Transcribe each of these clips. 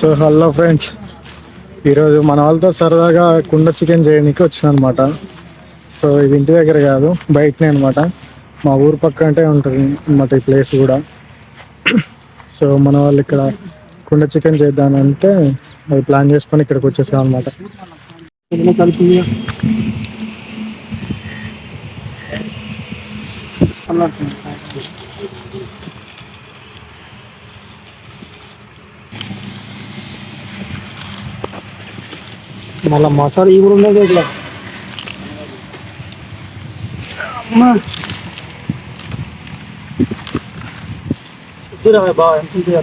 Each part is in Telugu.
సో హలో ఫ్రెండ్స్ ఈరోజు మన వాళ్ళతో సరదాగా కుండ చికెన్ చేయడానికి వచ్చిన అనమాట సో ఇది ఇంటి దగ్గర కాదు బయటనే అనమాట. మా ఊరు పక్క అంటే ఉంటుంది అనమాట ఈ ప్లేస్ కూడా. సో మన వాళ్ళు ఇక్కడ కుండ చికెన్ చేద్దామంటే అది ప్లాన్ చేసుకొని ఇక్కడికి వచ్చేసాం అనమాట మళ్ళా మసాలా ఇవి ఉన్నాయి ఇట్లా అమ్మా. చూడమే బాగా ఎంత ఉంటుంది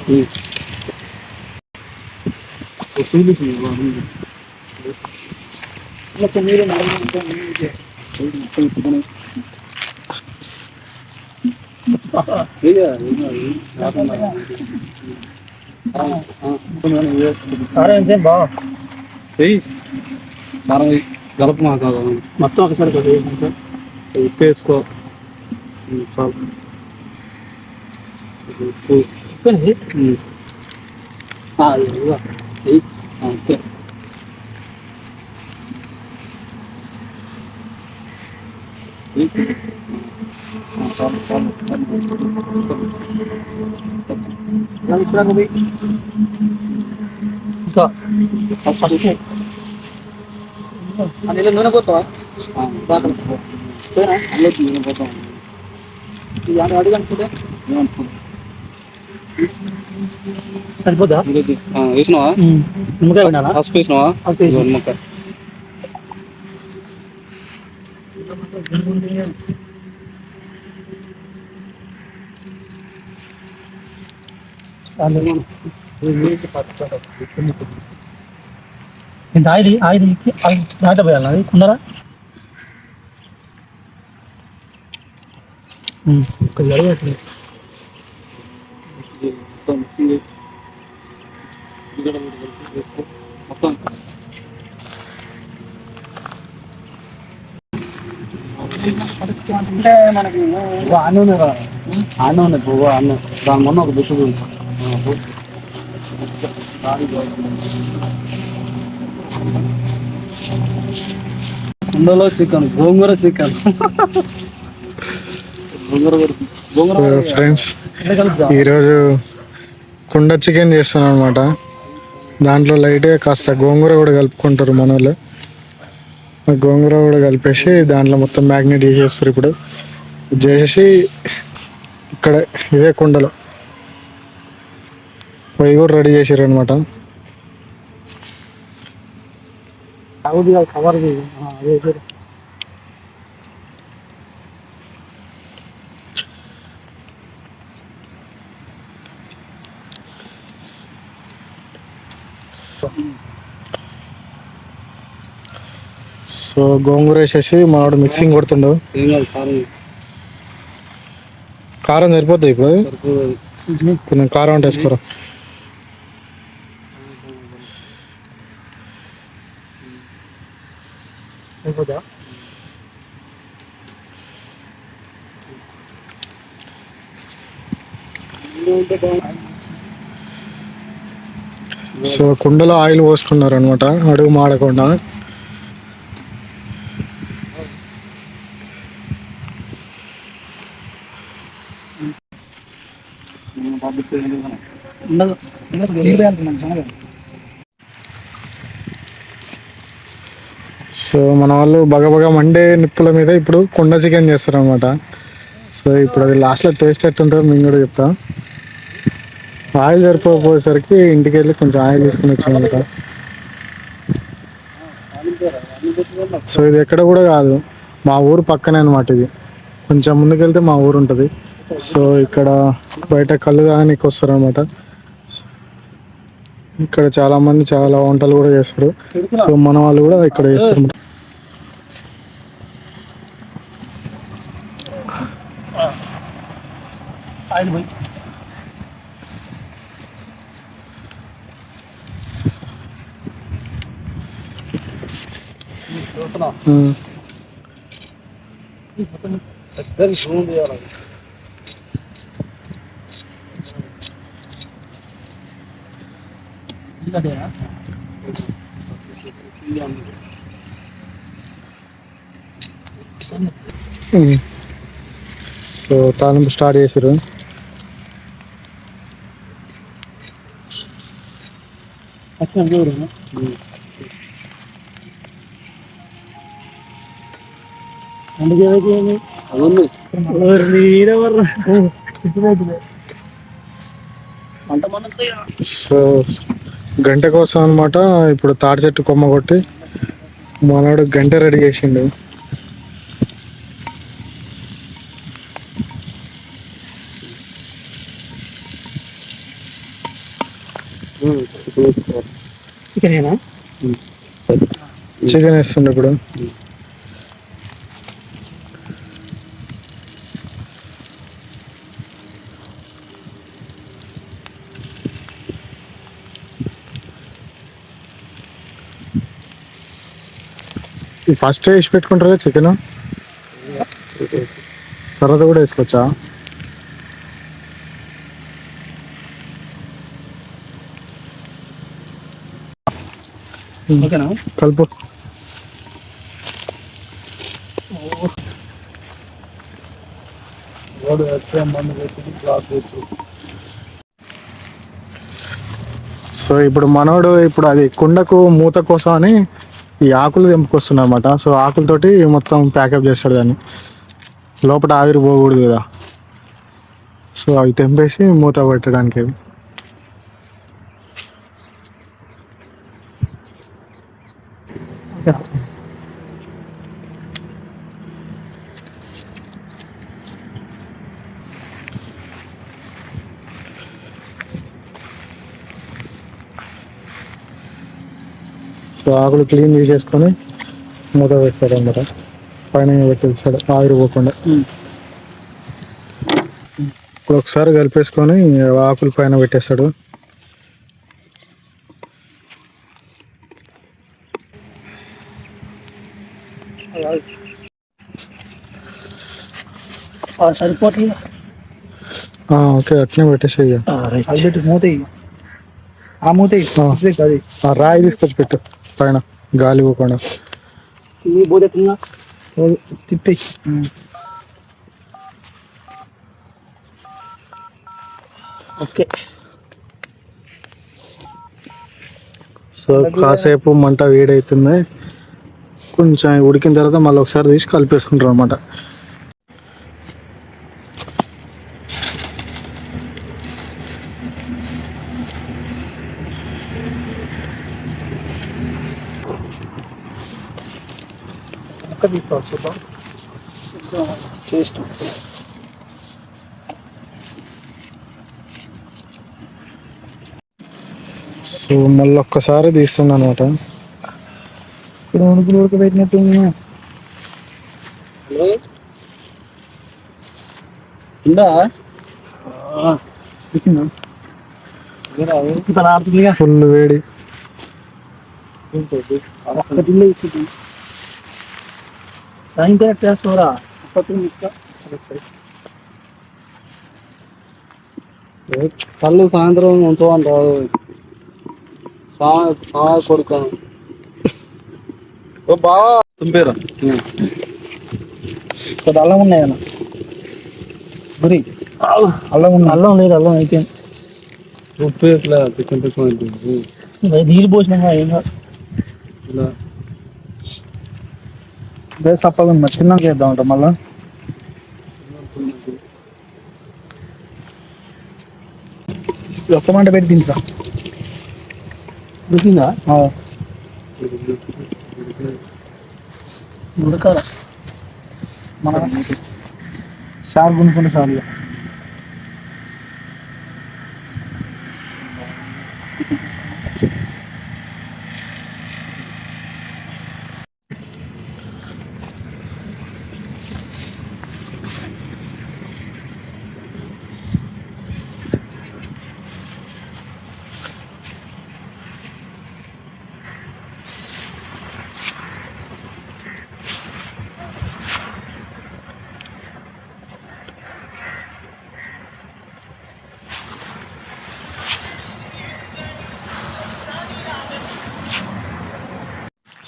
అంతే బాగా కారం గలప మాకు మొత్తం ఒకసారి కొంచెం ఉప్పు వేసుకో ఉమ్, చాలు ఉప్పు ఉమ్. ఆ, ఇదిగో. ఎయ్. ఆ, ఓకే ఎయ్. ఆ, చాలు, చాలు. ఇంకా ఫస్ట్ అందులో నూనె పోతావా? సరేనా అందులోకి నేను పోతాం ఇది అడుగు అనుకుంటే. ఆ, వేసినావా? నిమ్మకాయ ఉండాలా పసుపు వేసినావా? పసుపు వేసిన. ఇదిగో నిమ్మకాయ. ఇంత ఆయిల్ ఆయిల్ పోయాలి? అది కుందరా కొద్దిగా అడుగు మొత్తం అంటే మనకి అన్నీ ఉన్నాయి కదా. అన్నీ ఉన్నాయి పువ్వు దాని మొన్న ఒక బుష్ కుండలో చికెన్ గోంగూర చికెన్. ఫ్రెండ్స్? ఈరోజు కుండ చికెన్ చేస్తున్నాం అనమాట దాంట్లో లైట్గా కాస్త గోంగూర కూడా కలుపుకుంటారు మన వాళ్ళు గోంగూర కూడా కలిపేసి దాంట్లో మొత్తం మ్యాగ్నెట్ చేసేస్తారు ఇప్పుడు. చేసేసి ఇక్కడ ఇదే కుండలో. పొయ్యి కూడా రెడీ చేసారు అనమాట కవర్ అదే. సో గోంగూర వేసేసి మనవాడు మిక్సింగ్ కొడుతుండు. ఏం కాదు కారం సరిపోతుంది ఇప్పుడు? కొంచెం కారం అంటే వేసుకోరా? సో కుండలో ఆయిల్ పోసుకున్నారు అనమాట అడుగు మాడకుండా ఉండదు ఉండదు నీళ్ళు వేయాలి చాలా సో మన వాళ్ళు బగబగ మండే నిప్పుల మీద ఇప్పుడు కుండ చికెన్ చేస్తారు అనమాట సో ఇప్పుడు అది లాస్ట్లో టేస్ట్ ఎట్టుంటుందో మేము కూడా చెప్తాం. ఆయిల్ సరిపోకపోయేసరికి ఇంటికి వెళ్ళి కొంచెం ఆయిల్ తీసుకుని వచ్చామన్నమాట. సో ఇది ఎక్కడ కూడా కాదు. మా ఊరు పక్కనే అనమాట ఇది. కొంచెం ముందుకెళ్తే మా ఊరు ఉంటుంది. సో ఇక్కడ బయట కళ్ళు కానీ వస్తారు అనమాట ఇక్కడ చాలా మంది చాలా వంటలు కూడా చేస్తారు. సో మన వాళ్ళు కూడా ఇక్కడ చేస్తారు. చూస్తున్నా సో తాలింపు స్టార్ట్ చేసారు సో గంట కోసం అనమాట ఇప్పుడు తాడి చెట్టు కొమ్మ కొట్టి మనోడు గంట రెడీ చేసిండు. చికెన్ వేస్తుండే ఇప్పుడు. ఫస్ట్ వేసి పెట్టుకుంటారా చికెన్ తర్వాత కూడా వేసుకోవచ్చా? ఓకేనా? కలుపు. సో ఇప్పుడు మనోడు ఇప్పుడు అది కుండకు మూత కోసం అని ఈ ఆకులు తెంపుకొస్తున్నా సో ఆకులతోటి మొత్తం ప్యాకప్ చేస్తాడు దాన్ని. లోపల ఆవిరి పోకూడదు కదా. సో అవి తెంపేసి మూత పెట్టడానికి. అవి సో ఆకులు క్లీన్ చేసేసుకొని మూత పెడతాడు అనమాట పైన పెట్టేస్తాడు ఆవిరి పోకుండా. ఇప్పుడు ఒకసారి కలిపేసుకొని ఆకులు పైన పెట్టేస్తాడు. సరిపోతుంది? ఆ, ఓకే అట్నే పెట్టేసేయ. అది పెట్టి మూత. ఆ మూత రాయి తీసుకొచ్చి పెట్టు. పైన గాలి పోకుండా. తిప్పి. ఓకే. సో కాసేపు మంట వేడవుతుంది కొంచెం ఉడికిన తర్వాత మళ్ళీ ఒకసారి తీసి కలిపేసుకుంటారు అనమాట ఒక్క తిప్పుతావు సూపర్ టేస్ట్ సో మళ్ళీ ఒక్కసారి తీస్తున్నా అనమాట ఇప్పుడు ఉడుకులు ఆడుతుందిగా. ఫుల్ వేడి. సాయంత్రం చేస్తావరా కళ్ళు సాయంత్రం ఉంచమంటారు కొడుకాను ఓ బావా తుంపేరా కొద్ది అల్లం ఉన్నాయన్న గురి అల్లం. ఉంది. అల్లం లేదు అల్లం అయితే. ఉప్పు ఇట్లా తిక్కం తిక్కం ఉంటుంది నీళ్ళు పోసినా ఏం కాదు. ఇలా. అదే సప్పగా ఉంది మరి. తిన్నాక చేద్దాం అంట మళ్ళా. ఒక్క మంట పెట్టి తింటా. ఉడికిందా? ఉడకాల. మన షార్ గునుకుంటే చాలు.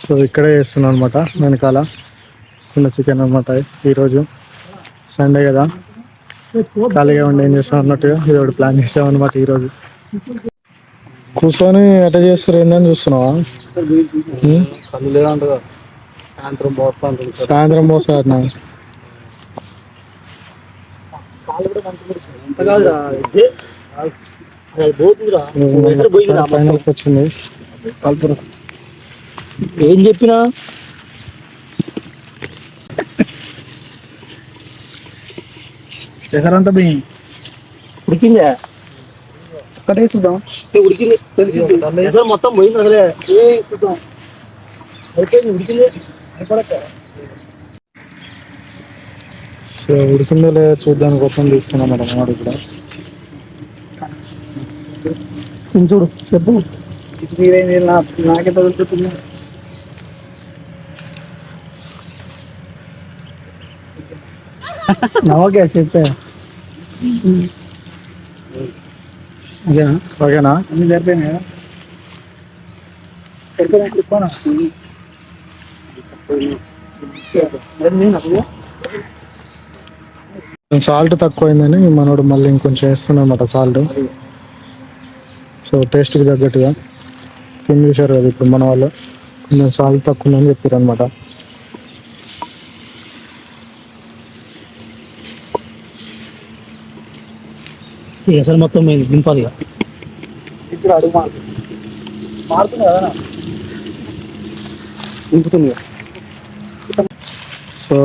సో ఇక్కడే చేస్తున్నాం అనమాట వెనకాల కుండ చికెన్ అనమాట ఈరోజు సండే కదా ఖాళీగా ఉండి ఏం చేస్తాం అన్నట్టుగా ఇది ఒకటి ప్లాన్ చేసాం అనమాట ఈరోజు. కూర్చొని ఎట్లా చేస్తారు ఏందని చూస్తున్నావా? సాయంత్రం పోసారు వచ్చింది ఏం చెప్పినా? పెసరంతా పోయి ఉడికిందే? ఒక్కటే చూద్దాం. ఉడికింది? తెలిసింది. మొత్తం పోయింది అసలే. చూద్దాం. అయిపోయింది ఉడికింది. సో ఉడికిందో లేదో చూడడానికి కోసం తీస్తున్నాం మేడం వాడు కూడా. చూడు చెప్పు. నాకే తగులుతుంది. ఓకే చెప్పే. ఓకేనా ఓకేనా? అన్ని సరిపోయినా సాల్ట్ తక్కువైందని మనోడు మళ్ళీ ఇంకొంచెం వేస్తున్నాం అన్నమాట సాల్ట్ సో టేస్ట్కి తగ్గట్టుగా. కింద చూసారు కదా ఇప్పుడు మన వాళ్ళు. కొంచెం సాల్ట్ తక్కువ ఉందని చెప్పారు అనమాట అసలు మొత్తం దింపాలి ఇక. ఇప్పుడు అడుగు మారుతుంది మారుతుంది కదా దింపుతుంది. సో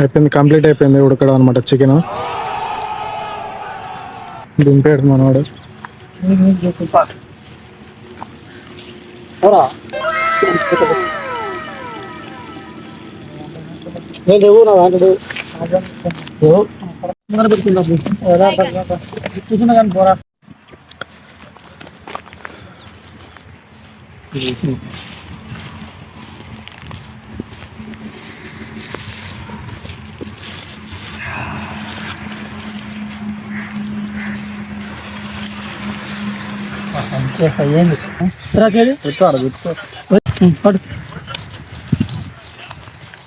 అయిపోయింది కంప్లీట్ అయిపోయింది ఉడకడం అనమాట చికెన్ దింపాడు మనవాడు. నేను లేవు నా దాంట్లో కూర్చున్నా కానీ పోరా అయ్యింది సరాకేది పెట్టాడు పెట్టుకో పడు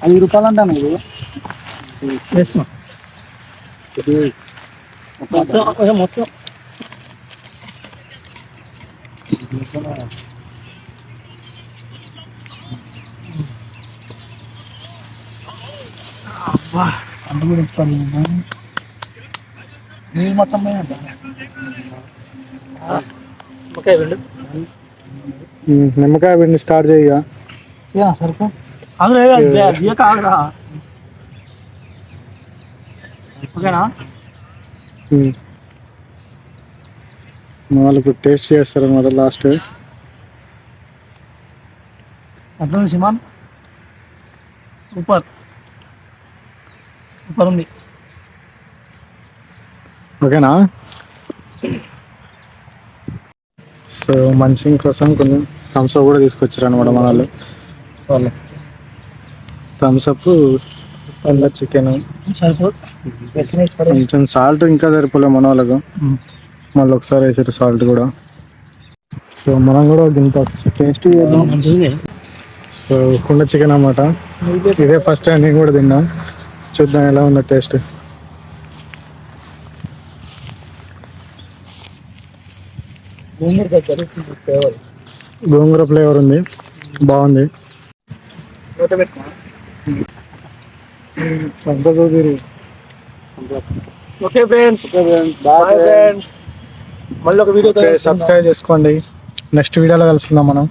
ఐదు రూపాయలు అంటాను ఇది వేస్తున్నా మొత్తం ఏ మొత్తం అంత కూడా ఇస్తాను నీళ్ళు మొత్తం పోయినట్ట ఓకే వెళ్ళు ఉమ్, నిమ్మకాయ పిండి స్టార్ట్ చేయగా చేయనా సరుకు అందులో బియ్య కాగరా ఓకేనా. మన వాళ్ళకు టేస్ట్ చేస్తారు అనమాట లాస్ట్. అట్లా సిమాన్ సూపర్. సూపర్ ఉంది. ఓకేనా? సో మంచి కోసం కొంచెం థమ్స్ అప్ కూడా తీసుకొచ్చారు అనమాట మన వాళ్ళు. చాలు థమ్స్ అప్ చికెన్. కొంచెం సాల్ట్ ఇంకా సరిపోలే మన వాళ్ళకు మళ్ళీ ఒకసారి వేసారు సాల్ట్ కూడా. సో మనం కూడా ఇంత టేస్ట్ చేద్దాం. సో కుండ చికెన్ అన్నమాట. ఇదే ఫస్ట్ టైం నేను కూడా తిన్నా. చూద్దాం ఎలా ఉందో టేస్ట్. గోంగూర ఫ్లేవర్ ఉంది. బాగుంది. సంచదూరి ఓకే ఫ్రెండ్స్ బాయ్ ఫ్రెండ్స్ మళ్ళీ ఒక వీడియో సబ్స్క్రైబ్ చేసుకోండి. నెక్స్ట్ వీడియోలో కలుసుకుందాం మనం.